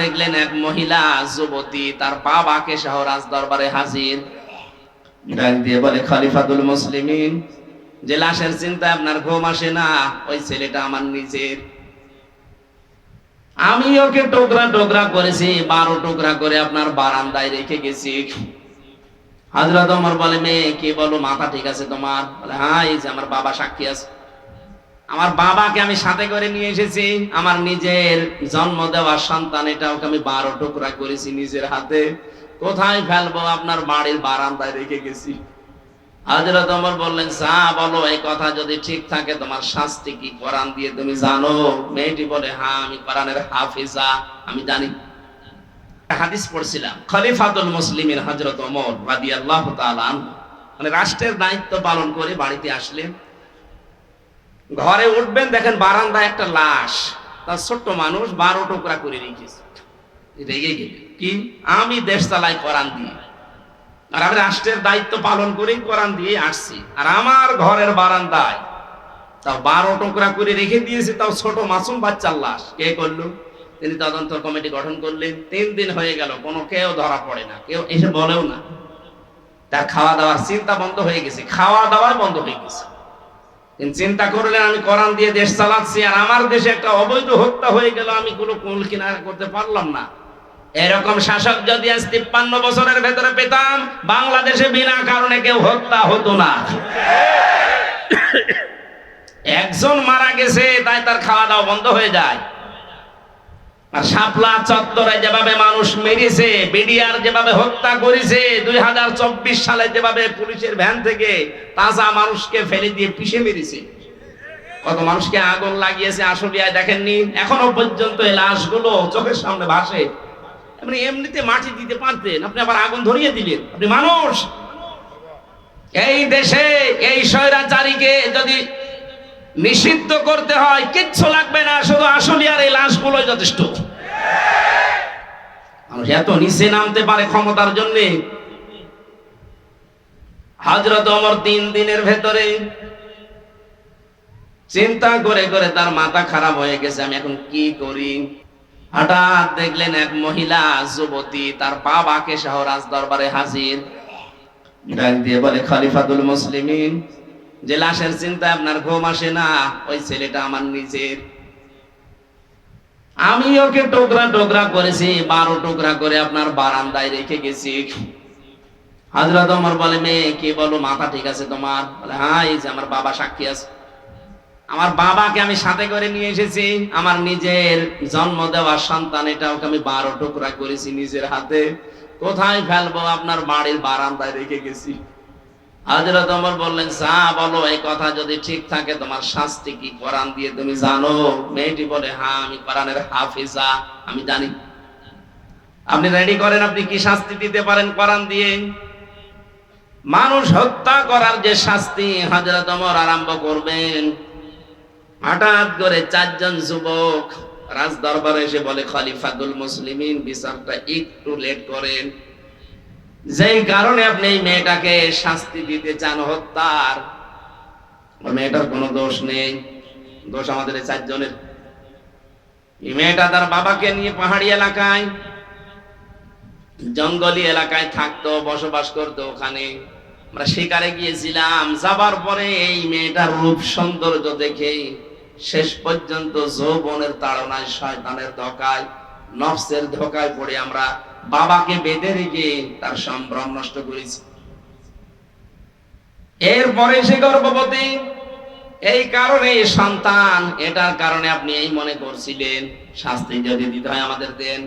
দেখলেন এক মহিলা যুবতী, তার বাবাকে সহ রাজ দরবারে হাজির। ডাক দিয়ে বলে, খলিফাতুল মুসলিমিন, যে লাশের চিন্তা আপনার ঘুম আসে না, ওই ছেলেটা আমার নিজের। আমি ওকে টুকরা টুকরা করেছি, বারো টুকরা করে আপনার বারান্দায় রেখে গেছি। হাজরত আমার বলে, মেয়ে, কি বলো, মাথা ঠিক আছে তোমার? বলে হ্যাঁ এই যে আমার বাবা সাক্ষী আছে। আমার বাবাকে আমি সাথে করে নিয়ে এসেছি। আমার নিজের জন্ম দেওয়া সন্তান এটা আমি বারো টুকরা করেছি নিজের হাতে। কোথায় ফেলব? আপনার বাড়ির বারান্দায় রেখে গেছি। হাজরত ওমর বললেন, যা বলো, এই কথা যদি ঠিক থাকে, তোমার শাস্তি কি? কোরআন দিয়ে তুমি জানো? মেয়েটি বলে হ্যাঁ আমি কোরআনের হাফিজা, আমি জানি। হাদিস পড়ছিলাম, খলিফাতুল মুসলিমের হজরত ওমর রাদিয়াল্লাহু তাআলা। মানে রাষ্ট্রের দায়িত্ব পালন করে বাড়িতে আসলেন ঘরে উঠবেন, দেখেন বারান্দায় একটা লাশ। তার ছোট্ট মানুষ বারো টুকরা করে রেখেছে। রেগে গেলে। কি? আমি দেশ চালাই কোরআন দিয়ে। আর আমি রাষ্ট্রের দায়িত্ব পালন করেই কোরআন দিয়ে আসছি। আর আমার ঘরের বারান্দায় তাও বারো টুকরা করে রেখে দিয়েছে তাও ছোট মাসুম বাচ্চার লাশ। কে করল? তিনি তদন্ত কমিটি গঠন করলেন। তিন দিন হয়ে গেল, কোনো কেউ ধরা পড়ে না। কেউ এসে বলেও না। তার খাওয়া দাওয়ার চিন্তা বন্ধ হয়ে গেছে। খাওয়া দাওয়াই বন্ধ হয়ে গেছে। চিন্তা করলেন, আমি কোরআন দিয়ে দেশ চালাচ্ছি আর আমার দেশে একটা অবৈধ হত্যা হয়ে গেল, আমি কোনো কুল কিনারা করতে পারলাম না। এরকম শাসক যদি আজ তিপ্পান্ন বছরের ভেতরে পেতাম, বাংলাদেশে বিনা কারণে কেউ হত্যা হতো না। একজন মারা গেছে, তাই তার খাওয়া দাওয়া বন্ধ হয়ে যায়। আর শাপলা চত্বরে যেভাবে মানুষ মেরেছে, বিডিআর যেভাবে হত্যা করেছে, দুই হাজার চব্বিশ সালে যেভাবে পুলিশের ভ্যান থেকে তাজা মানুষকে ফেলে দিয়ে পিষে মেরেছে। কত মানুষকে আগুন লাগিয়েছে আশুলিয়ায় দেখেননি? এখনও পর্যন্ত এই লাশগুলো চোখের সামনে ভাসে। আপনি এমনিতে মাটি দিতে পারতেন, আপনি আবার আগুন ধরিয়ে দিলেন। আপনি মানুষ। এই দেশে এই স্বৈরাচারীকে যদি নিষিদ্ধ করতে হয়, কিচ্ছু লাগবে না, শুধু আশুলিয়ার এই লাশগুলোই যথেষ্ট। মানুষ এত নিচে নামতে পারে ক্ষমতার জন্য। হজরত অমর তিন দিনের ভেতরে চিন্তা করে করে তার মাথা খারাপ হয়ে গেছে, আমি এখন কি করি? হঠাৎ দেখলেন এক মহিলা, যুবতী, তার বাবাকে সহ রাজ দরবারে হাজির। ডাক দিয়ে বলে, খলিফাতুল মুসলিমিন যে লাশের চিন্তা আপনার ঘুম আসে না, ওই ছেলেটা আমার নিজের। আমি ওকে টুকরা টুকরা করেছি, বারো টুকরা করে আপনার বারান্দায় রেখে গেছি। বলে, মেয়ে, কি বলো, মাথা ঠিক আছে তোমার? বলে হ্যাঁ এই যে আমার বাবা সাক্ষী আছে। আমার বাবাকে আমি সাথে করে নিয়ে এসেছি। আমার নিজের জন্ম দেওয়া সন্তান, এটা ওকে আমি বারো টুকরা করেছি নিজের হাতে। কোথায় ফেলব? আপনার বাড়ির বারান্দায় রেখে গেছি। হাজরত ওমর বললেন যা বলো, এই কথা যদি ঠিক থাকে, তোমার শাস্তি কি? কোরআন দিয়ে তুমি জানো? মেয়েটি বলে হ্যাঁ আমি কোরআনের হাফিজা, আমি জানি। আপনি রেডি করেন? আপনি কি শাস্তি দিতে পারেন কোরআন দিয়ে? মানুষ হত্যা করার যে শাস্তি হাজরত ওমর আরম্ভ করবেন। হঠাৎ করে চারজন যুবক রাজ দরবারে এসে বলে, খলিফাতুল মুসলিমিন, বিচারটা একটু লেট করেন। যেই কারণে আপনি এই মেয়েটাকে শাস্তি দিতে চান হত্যার মেয়েটার কোনো দোষ নেই। দোষ আমাদের এই চারজনের। এই মেয়েটা তার বাবাকে নিয়ে পাহাড়ি এলাকায়, জঙ্গলি এলাকায় থাকতো, বসবাস করতো ওখানে। আমরা শিকারে গিয়েছিলাম, যাবার পরে এই মেয়েটার রূপ সৌন্দর্য দেখে শেষ পর্যন্ত যৌবনের তাড়নায় শয়তানের ধোকায়, নফসের ধোকায় পড়ে আমরা বাবাকে বেঁধে রেখে তার সম্ভ্রম নষ্ট করেছি। এরপরে সে গর্ভবতী। এই কারণে সন্তান, এটার কারণে আপনি এই মনে করছিলেন, শাস্তি যদি দিতে হয় আমাদের দেন।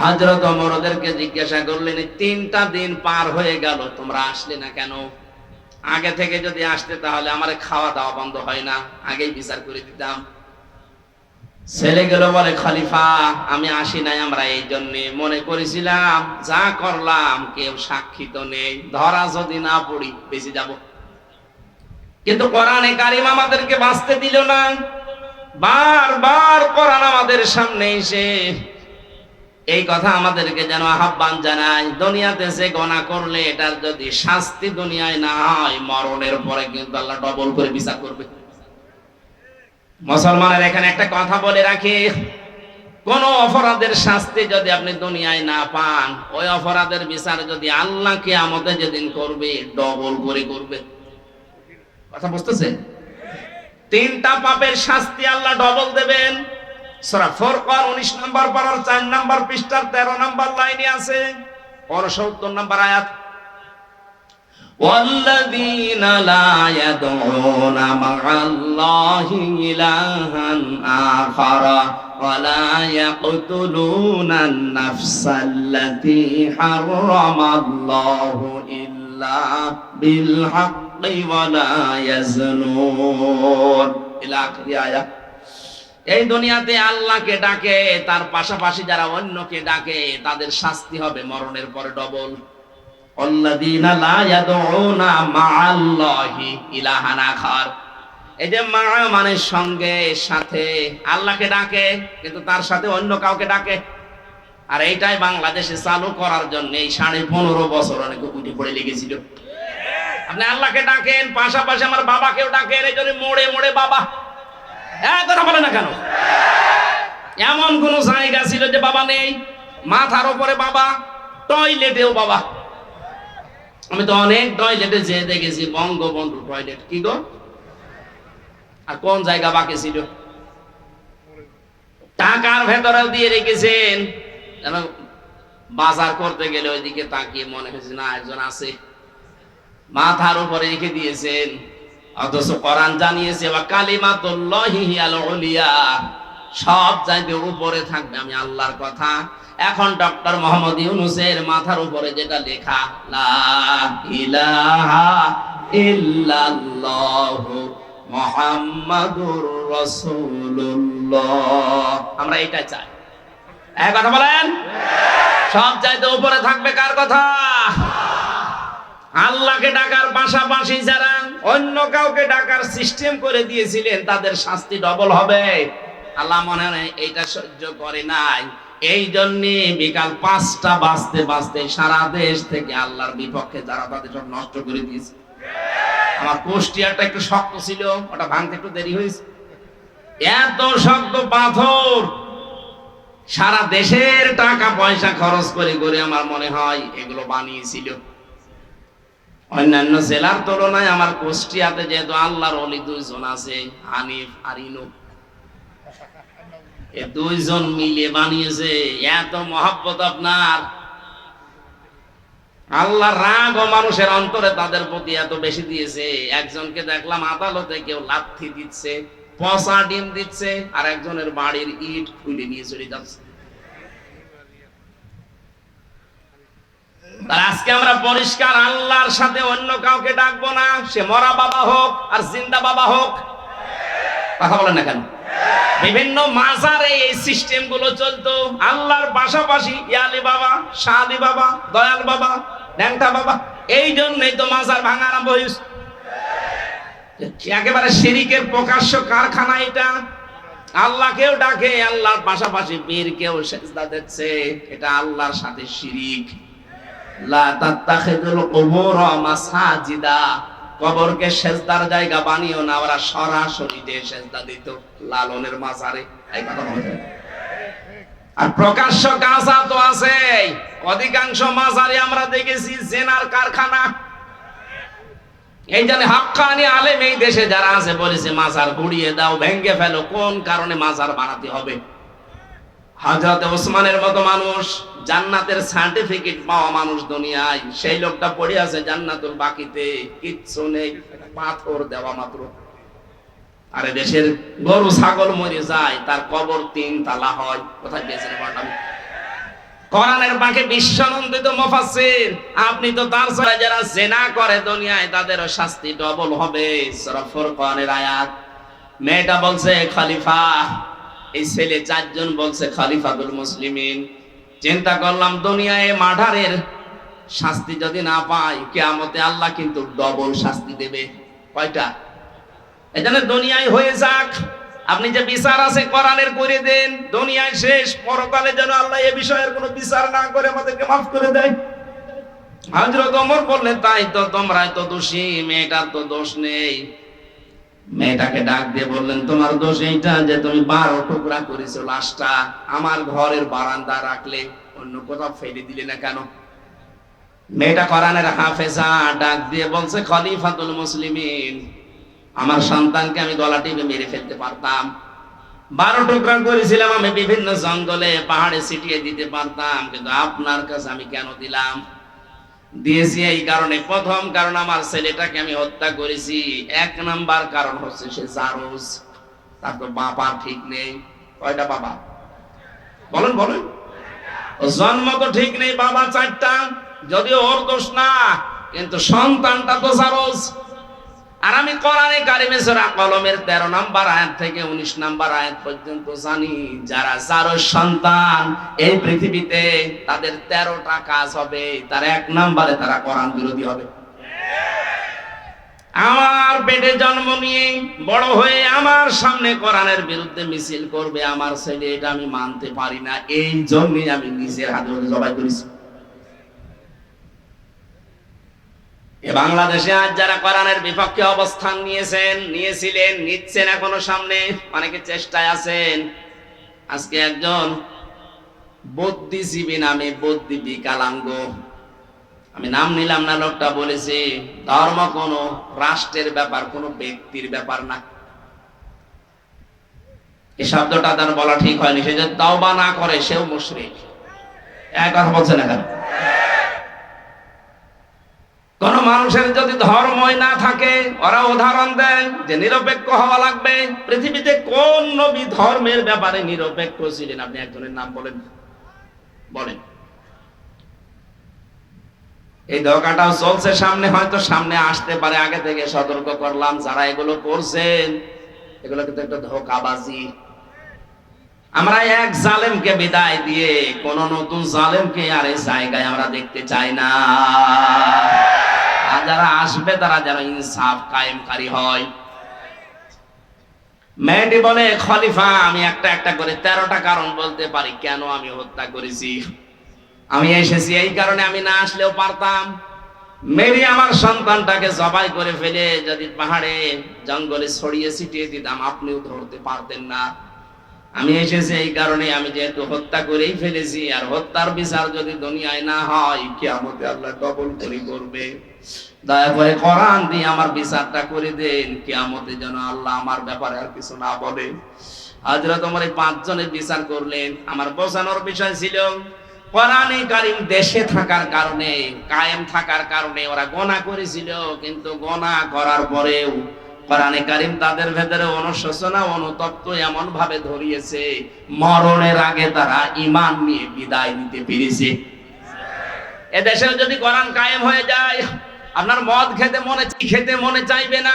হাজরত অমরদেরকে জিজ্ঞাসা করলেন, তিনটা দিন পার হয়ে গেল, তোমরা আসলে না কেন? আগে থেকে যদি আসতে তাহলে আমার খাওয়া দাওয়া বন্ধ হয় না, আগেই বিচার করে দিতাম। ছেলে গেল বলে, খলিফা, আমি আসি নাই আমরা এই জন্য। মনে করেছিলাম, যা করলাম কেউ সাক্ষী তো নেই। ধরা যদি না পড়ি, বেঁচে যাব। কিন্তু কোরআনে কারিম আমাদেরকে বাঁচতে দিল না। বারবার কোরআন আমাদের সামনে এসে এই কথা আমাদেরকে যেন আহ্বান জানায়, দুনিয়াতে সে গণা করলে, এটার যদি শাস্তি দুনিয়ায় না হয়, মরণের পরে কিন্তু আল্লাহ ডবল করে বিচার করবে। মুসলমানের এখানে একটা কথা বলে রাখি, কোন অপরাধের শাস্তি যদি আপনি দুনিয়ায় না পান, ওই অপরাধের বিচার যদি আল্লাহকে আমাদের যেদিন করবে ডবল করে করবে। কথা বুঝতেছে? তিনটা পাপের শাস্তি আল্লাহ ডবল দেবেন। সূরা ফুরকান 19 নম্বর পারার 4 নম্বর পৃষ্ঠার 13 নম্বর লাইনে আছে। 69 নম্বর আয়াত। والذين لا يدعون مع الله إلها آخر ولا يقتلون النفس التي حرم الله إلا بالحق ولا يزنون إلى آخر آية এই দুনিয়াতে আল্লাহকে ডাকে তার পাশাপাশি যারা অন্যকে ডাকে তাদের শাস্তি হবে মরণের পরে ডবল অল্লাযীনা লা ইয়াদউনা মা'আল্লাহি ইলাহান আখার। এই যে মা মানে সঙ্গে, সাথে, আল্লাহকে ডাকে, কিন্তু তার সাথে অন্য কাউকে ডাকে। আর এইটাই বাংলাদেশে চালু করার জন্য এই সাড়ে পনেরো বছর অনেক উঠে পড়ে লেগেছিল। আপনি আল্লাহকে ডাকেন, পাশাপাশি আমার বাবাকেও ডাকেন, এই জন্য মোড়ে মোড়ে বাবা। এক কথা বলে না কেন? এমন কোন জায়গা ছিল যে বাবা নেই? মাথার উপরে বাবা টয়লেটেও বাবা। আমি তো অনেক টয়লেটে যেয়ে দেখেছি, বঙ্গবন্ধু টয়লেট কি গো? আর কোন জায়গা বাকি ছিল? টাকার ভেতরেও দিয়ে রেখেছেন। বাজার করতে গেলে ওইদিকে তাকিয়ে মনে হয়েছে, না, একজন আছে। মাথার উপরে রেখে দিয়েছেন। অথচ কোরআন জানিয়েছে বা কালিমাতুল্লাহি আল উলিয়া। সব চাইতে উপরে থাকবে আমি আল্লাহর কথা। এখন ডক্টর মোহাম্মদ ইউনুসের মাথার উপরে যেটা লেখা, লা ইলাহা ইল্লাল্লাহু আমরা এটা চাই। এক কথা বলেন? সব চাইতে উপরে থাকবে কার কথা? আল্লাহকে ডাকার পাশাপাশি যারা অন্য কাউকে ডাকার সিস্টেম করে দিয়েছিলেন, তাদের শাস্তি ডবল হবে। আল্লাহ মনে হয় এইটা সহ্য করে নাই। এই জন্য বিকাল পাঁচটা বাজতে বাজতে সারা দেশ থেকে আল্লাহর বিপক্ষে যারা তাদের সব নষ্ট করে দিয়েছে। আমার কুষ্টিয়ারটা একটু শক্ত ছিল, ওটা ভাঙতে একটু দেরি হয়েছে। এত শক্ত পাথর! সারা দেশের টাকা পয়সা খরচ করে করে আমার মনে হয় এগুলো বানিয়েছিল। অন্যান্য জেলার তুলনায় আমার কুষ্টিয়াতে যেহেতু আল্লাহর অলি দুইজন আছে, হানিফ আর ইনু এ দুইজন মিলে বানিয়েছে, এত মহাব্বত আপনার। আল্লাহ রাগ ও মানুষের অন্তরে তাদের প্রতি এত বেশি দিয়েছে। একজনকে দেখলাম আদালতে কেউ লাথি দিচ্ছে, পচা ডিম দিচ্ছে, আর একজনের বাড়ির ইট খুলে নিয়ে চলে যাচ্ছে। আজকে আমরা পরিষ্কার আল্লাহর সাথে অন্য কাউকে ডাকবো না, সে মরা বাবা হোক আর জিন্দা বাবা হোক। কথা বলেন না কেন? বিভিন্ন মাজারে এই সিস্টেমগুলো চলতো। আল্লাহর পাশাপাশি ইয়ালি বাবা শাহালি বাবা, দয়াল বাবা, ন্যাংটা বাবা, এই জন্যই তো মাজার ভাঙা আরম্ভ হয়েছে একেবারে শিরিকের প্রকাশ্য কারখানা এটা। আল্লাহকেও ডাকে, আল্লাহর পাশাপাশি পীর কেউ সেজদা দিচ্ছে। এটা আল্লাহর সাথে শিরিক। লা কুবুর মাসাজিদা। কবরকে সেজদার জায়গা বানিও না, ওরা সরাসরি যে সেজদা দিত, লালনের বলতে আর প্রকাশ্য গাঁজা তো আছে অধিকাংশ মাজারে আমরা দেখেছি জেনার কারখানা। এই জন্য হাক্কানি আলেম এই দেশে যারা আছে, বলেছে, মাজার গুড়িয়ে দাও ভেঙ্গে ফেলো। কোন কারণে মাজার বানাতে হবে? হযরত ওসমানের মতো মানুষ জান্নাতের সার্টিফিকেট পাওয়া মানুষ দুনিয়ায়, সেই লোকটা পড়ে আছে জান্নাতুল বাকিতে, কিচ্ছু নেই, পাথর দেওয়া মাত্র। আরে দেশের গরু, ছাগল মরে যায়, তার কবর তিন তালা হয়। কোথায় পেয়েছেন বললাম কোরআনের বাকি বিশ্বনন্দিত মুফাসসির, আপনি তো তার ছাড়া যারা জেনা করে দুনিয়ায় তাদেরও শাস্তি ডবল হবে। সূরা ফুরকানের আয়াত। মেয়েটা বলছে, খলিফা এই ছেলে চারজন বলছে, খলিফাতুল মুসলিমিন। চিন্তা করলাম, দুনিয়ায় মাঠারের শাস্তি যদি না পাই, কেয়ামতে আল্লাহ কিন্তু ডবল শাস্তি দেবে। কয়টা? এজন্য দুনিয়ায় হয়ে যাক। আপনি যে বিচার আছে, কোরআনের করে দেন। দুনিয়ায় শেষ, পরকালে যেন আল্লাহ এ বিষয়ের কোনো বিচার না করে আমাদেরকে মাফ করে দেয়। হযরত ওমর বললেন, তাই তো তোমরা তো দোষী, মেয়েটার তো দোষ নেই। মেয়েটাকে ডাক দিয়ে বললেন, তোমার দোষ এইটা যে তুমি বারো টুকরা করেছ লাশটা আমার ঘরের বারান্দা রাখলে, অন্য কোথাও ফেলে দিলে না কেন? মেয়েটা কোরআনের হাফেজা ডাক দিয়ে বলছে, খলিফাতুল মুসলিমিন, আমার সন্তানকে আমি গলা টিপে মেরে ফেলতে পারতাম। বারো টুকরা করেছিলাম আমি বিভিন্ন জঙ্গলে, পাহাড়ে ছিটিয়ে দিতে পারতাম, কিন্তু আপনার কাছে আমি কেন দিলাম? দিয়েছি এই কারণে। প্রথম কারণ আমার ছেলেটাকে আমি হত্যা করেছি। এক নাম্বার কারণ হচ্ছে সে জারুস তার তো বাবা ঠিক নেই। কয়টা বাবা? বলেন বলেন। জন্ম তো ঠিক নেই, বাবা চারটা। যদিও ওর দোষ না, কিন্তু সন্তানটা তো জারোজ। আর আমি কোরআনে কারিমে সূরা কলমের 13 নাম্বার আয়াত থেকে 19 নাম্বার আয়াত পর্যন্ত জানি, যারা যারো সন্তান এই পৃথিবীতে তাদের 13টা কাজ হবে, তার এক নাম্বারে তারা কোরআন বিরোধী হবে। আমার পেটে জন্ম নিয়ে বড় হয়ে আমার সামনে কোরআনের বিরুদ্ধে মিছিল করবে আমার ছেলে, এটা আমি মানতে পারি না, এই জন্যই আমি নিজের হাতে জবাই করেছি। বাংলাদেশে আজ যারা কোরআনের বিপক্ষে অবস্থান নিয়েছেন, নিয়েছিলেন, নিচ্ছেন এখনও সামনে, অনেকে চেষ্টায় আছেন। আজকে একজন বুদ্ধিজীবী নামে বুদ্ধি বিকালাঙ্গ আমি নাম নিলাম না, লোকটা বলেছে, ধর্ম কোনো রাষ্ট্রের ব্যাপার, কোনো ব্যক্তির ব্যাপার না। এই শব্দটা তার বলা ঠিক হয়নি। সে যে তাওবা না করে, সেও মুশরিক। এক কথা বলছে না কেন? কোন মানুষের যদি ধর্মই না থাকে ওরা উদাহরণ দেয় যে নিরপেক্ষ হওয়া লাগবে। পৃথিবীতে কোন নবী ধর্মের ব্যাপারে নিরপেক্ষ ছিলেন? আপনি একজনের নাম বলেন। বলেন। এই ধোকাটাও চলছে, সামনে হয়তো সামনে আসতে পারে। আগে থেকে সতর্ক করলাম, যারা এগুলো করছেন, এগুলো কিন্তু একটা ধোকাবাজি। আমরা এক জালেমকে বিদায় দিয়ে কোন নতুন জালেমকে আর এই জায়গায় আমরা দেখতে চাই না। আর যারা আসবে, তারা যেন ইনসাফ কায়েমকারী হয়। মেয়েটি বলে, খলিফা, আমি একটা একটা করে তেরোটা কারণ বলতে পারি। কেন আমি হত্যা করেছি? আমি এসেছি, এই কারণে আমি না আসলেও পারতাম। মেরি আমার সন্তানটাকে জবাই করে ফেলে, যদি পাহাড়ে জঙ্গলে ছড়িয়ে ছিটিয়ে দিতাম, আপনিও ধরতে পারতেন না। আমি এসেছি এই কারণে আমি যেহেতু হত্যা করেই ফেলেছি, আর হত্যার বিচার যদি দুনিয়ায় না হয়, কিয়ামতে আল্লাহ কবল করে করবে। দয়া করে কোরআন দিয়ে আমার বিচারটা করে দেন, কিয়ামতে যেন আল্লাহ আমার ব্যাপারে আর কিছু না বলে। হাজরা তোমার এই পাঁচজনের বিচার করলেন। আমার বোঝানোর বিষয় ছিল, কোরআনে কারিম দেশে থাকার কারণে, কায়েম থাকার কারণে ওরা গোনা করেছিল, কিন্তু গোনা করার পরেও কোরআনে কারিম তাদের ভেতরে অনুশোচনা, অনুতপ্ত এমন ভাবে ধরিয়েছে, মরণের আগে তারা ইমান নিয়ে বিদায় নিতে পেরেছে। যদি কোরআন কায়েম হয়ে যায়, আপনার মদ খেতে মনে খেতে মনে চাইবে না,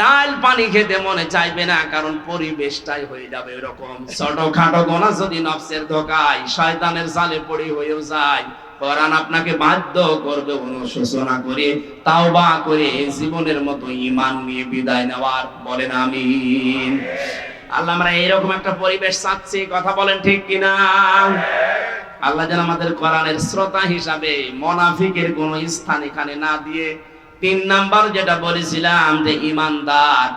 ডাল পানি খেতে মনে চাইবে না, কারণ পরিবেশটাই হয়ে যাবে এরকম ছোট খাটো গোনা যদি নফসের ধোকায়, শয়তানের জালে পড়ে হয়েও যায় কোরআন আপনাকে বাধ্য করবে, অনুশোচনা করে, তাওবা করে, জীবনের মতো ইমান নিয়ে বিদায় নেওয়ার। বলেন আমিন। আল্লাহ আমরা একটা পরিবেশ চাচ্ছি, কথা বলেন ঠিক কিনা? আল্লাহ যেন আমাদের কোরআনের শ্রোতা হিসাবে মোনাফিকের কোন স্থান এখানে না দিয়ে, তিন নাম্বার যেটা বলেছিলাম যে ইমানদার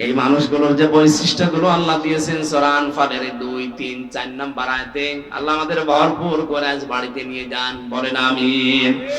এই মানুষগুলোর যে বৈশিষ্ট্যগুলো আল্লাহ দিয়েছেন সরান ফাদের দুই, তিন, চার নাম্বার আয়তে, আল্লাহ আমাদের ভরপুর করে আজ বাড়িতে নিয়ে যান। বলেন আমিন।